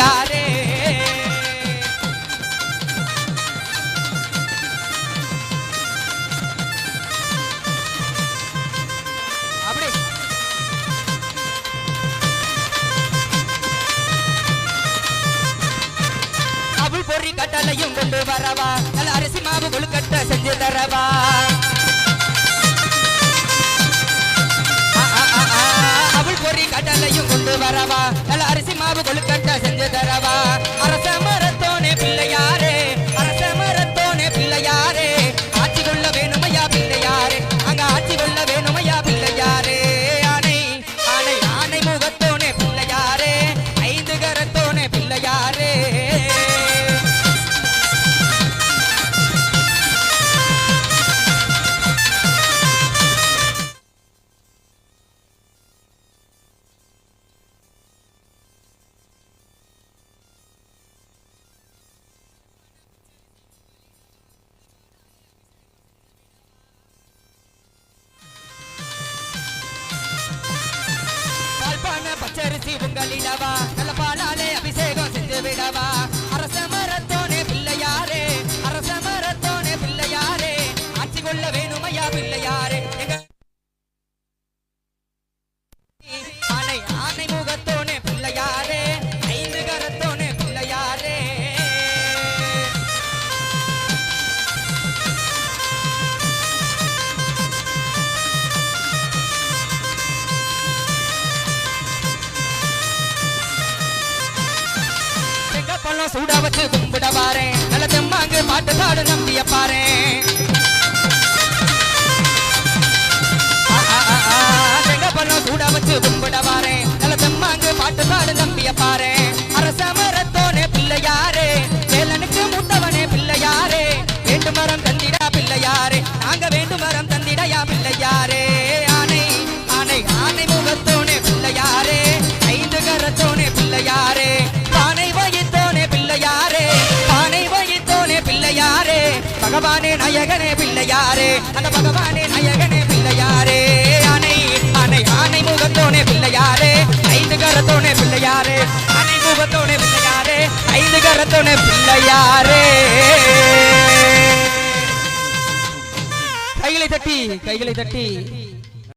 பிள்ளையாரே பொறி கட்டளையும் கொண்டு வரவா. நல்ல அரிசி மாவு கொழுக்கட்ட செஞ்சு தரவா. பச்சரிசி நல்ல பாலாலே அபிஷேகம் செஞ்சு விடவா. அரச மரத்தோனே பிள்ளையாரே. அரச மரத்தோனே பிள்ளையாரே. ஆட்சி கொள்ள வேணுமையா பிள்ளையாரே. செங்கப்பழம் சூடா வச்சு கும்பிட பாறேன் நல்ல தெம்மாங்கு பாட்டு பாடு நம்பிய பாரு செங்கப்பழம் சூட வச்சு கும்பிட பாறேன் நல்ல தெம்மாங்கு பாட்டு பாடு நம்பிய பாறேன் பகவானே நயகனே பிள்ளையாரே. அந்த பகவானே நயகனே பிள்ளையாரே. அணை அணை ஆனை முகத்தோனே பிள்ளையாரே. ஐந்து கரத்தோனே பிள்ளையாரே. அணை முகத்தோனே பிள்ளையாரே. ஐந்து கரத்தோனே பிள்ளையாரே. கைகளை தட்டி கைகளை தட்டி.